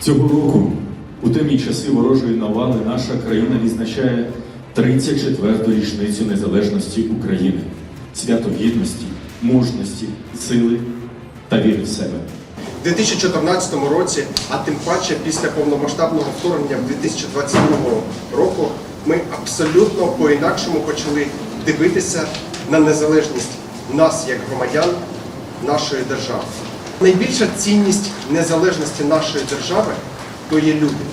Цього року, у темні часи ворожої навали, наша країна відзначає 34-ту річницю незалежності України, свято гідності, мужності, сили та віри в себе. У 2014 році, а тим паче після повномасштабного вторгнення в 2022 року, ми абсолютно по-інакшому почали дивитися на незалежність нас як громадян нашої держави. Найбільша цінність незалежності нашої держави то є люди.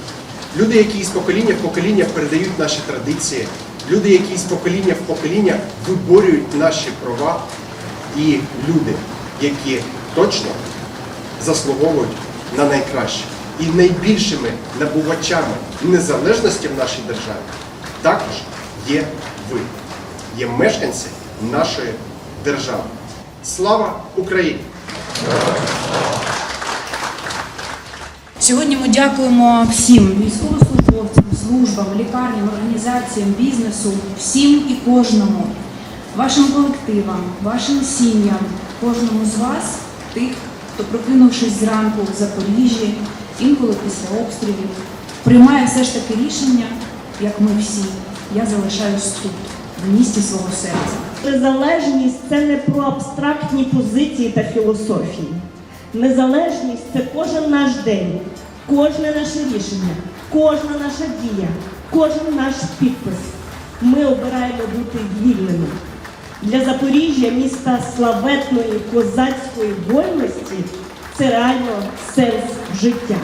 Люди, які з покоління в покоління передають наші традиції, люди, які з покоління в покоління виборюють наші права, і люди, які точно заслуговують на найкраще. І найбільшими набувачами незалежності в нашій державі також є ви, є мешканці нашої держави. Слава Україні! Сьогодні ми дякуємо всім військовослужбовцям, службам, лікарням, організаціям, бізнесу, всім і кожному, вашим колективам, вашим сім'ям, кожному з вас, тих, хто прокинувшись зранку в Запоріжжі, інколи після обстрілів, приймає все ж таки рішення, як ми всі. Я залишаюсь тут, в місті свого серця. Незалежність це не про абстрактні позиції та філософії. Незалежність це кожен наш день, кожне наше рішення, кожна наша дія, кожен наш підпис. Ми обираємо бути вільними. Для Запоріжжя, міста славетної козацької вольності, це реально сенс життя.